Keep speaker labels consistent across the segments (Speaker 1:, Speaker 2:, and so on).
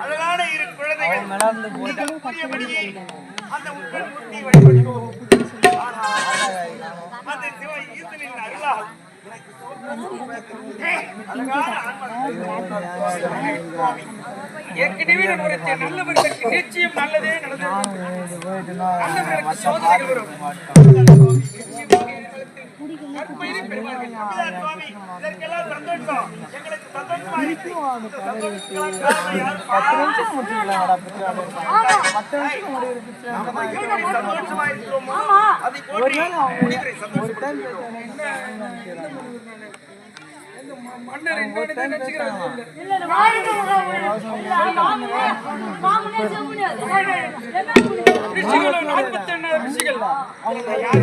Speaker 1: அழகான அந்த உங்கள்
Speaker 2: முட்டி நல்லவர்களுக்கு நிச்சயம் நல்லதே நடந்தது. நல்லவர்களுக்கு மன்னர் என்ன நினைச்சுக்கிறாங்க நாற்பத்தி எண்ணாயிரம் ரிஷிகள்.
Speaker 3: அவங்க யாரு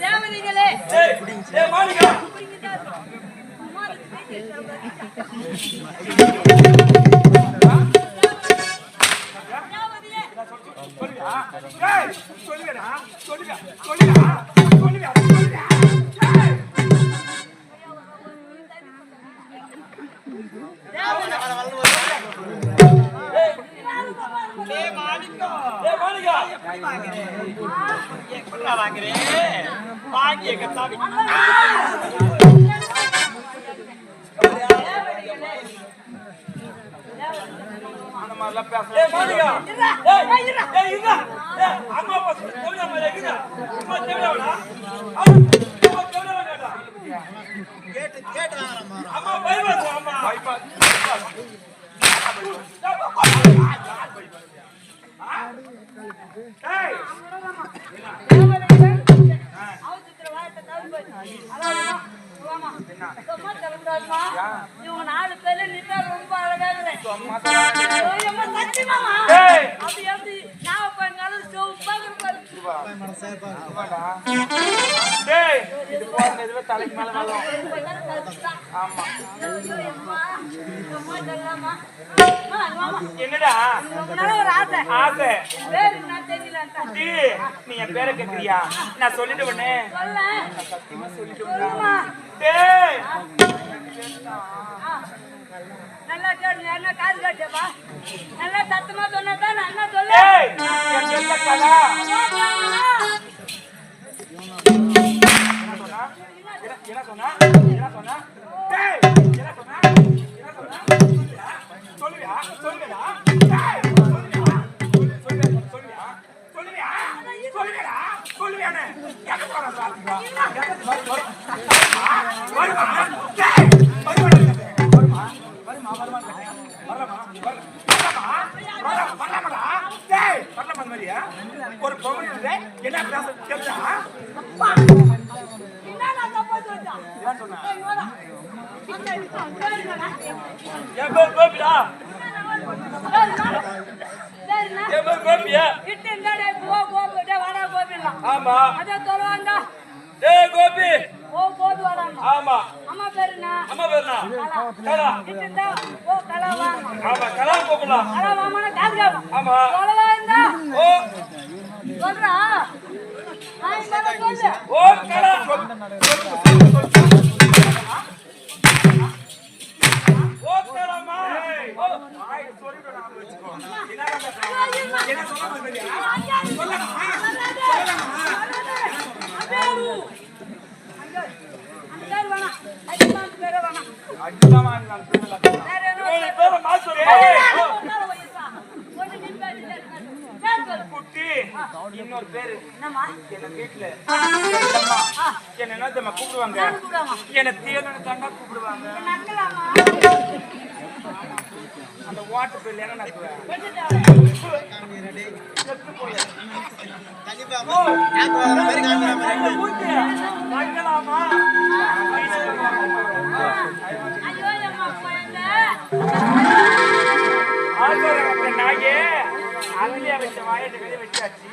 Speaker 4: தேவதைகளே
Speaker 2: சொல்லுங்க சொல்லுங்க சொல்லுங்க சொல்லுங்க
Speaker 1: கேட்டு கேட்டு
Speaker 2: அம்மா பைபாஸ் அம்மா. பைபாஸ்
Speaker 4: இவங்க நாலு பேர்ல நின்னா ரொம்ப அழகா
Speaker 2: அம்மா
Speaker 4: ஏய். அப்படி எப்படி நான் பண்ணாலும் சோப்பா
Speaker 2: தலைக்கு மேல என்னடா?
Speaker 4: ஒரு ஆசை
Speaker 2: நீ என் பேரை கேக்குறியா? நான் சொல்லிட்டு உடனே.
Speaker 4: சொல்ல
Speaker 2: சத்தியமா சொல்லிட்டு
Speaker 4: நல்லா கேடு என்ன காது. காட்டேப்பா நல்லா சத்தமா சொன்னதான் நான் என்ன சொல்ல
Speaker 2: என் பேர் கோபிடா கோபியா
Speaker 4: கிட்ட இருந்தாடே, போ, கோபி, வாடா, கோபிலாம்.
Speaker 2: ஆமா
Speaker 4: அதான் சொல்லுவாங்க.
Speaker 2: கோபி
Speaker 4: ஓ, கோபி வாடாங்க.
Speaker 2: ஆமா
Speaker 4: அம்மா பேரு என்ன?
Speaker 2: அம்மா பேர்னா
Speaker 4: கலா.
Speaker 2: கலா
Speaker 4: இருந்தா, ஓ, கலா வாங்க.
Speaker 2: ஆமா கலா கூப்பிடலாம்
Speaker 4: கலா வாமான்னா காசு கேட்பேன்.
Speaker 2: ஆமா
Speaker 4: சொல்லவா இருந்தா?
Speaker 2: ஓ
Speaker 4: சொல்றா? நான் சொல்லு.
Speaker 2: ஓ கலா ஓ கலாமா ஓ ஆய் சொல்லிட்டு நான் வச்சுக்கோ என்ன என்ன சொன்னா தெரியா சொல்லமா சொல்லமா அதுதான் நான் பேர்ல
Speaker 4: வேற என்ன
Speaker 2: ஏய், பேரை மாத்துறே.
Speaker 4: உட்கார வைப்பா. ஒண்ணு நீ பேரு, இல்ல, இல்ல. பேர் சொல்லு.
Speaker 2: குட்டி இன்னொரு பேரு
Speaker 4: என்னம்மா?
Speaker 2: என்ன வீட்டுல என்ன என்ன தெரியுமா கூப்பிடுவாங்க? என்ன தீயனு தாண்டா கூப்பிடுவாங்க? அந்த வாட்டு பேர்ல என்ன. ஆழ்வார் நாயே அதுலயே வச்ச வாயிட்டு வெளியே வச்சாச்சு.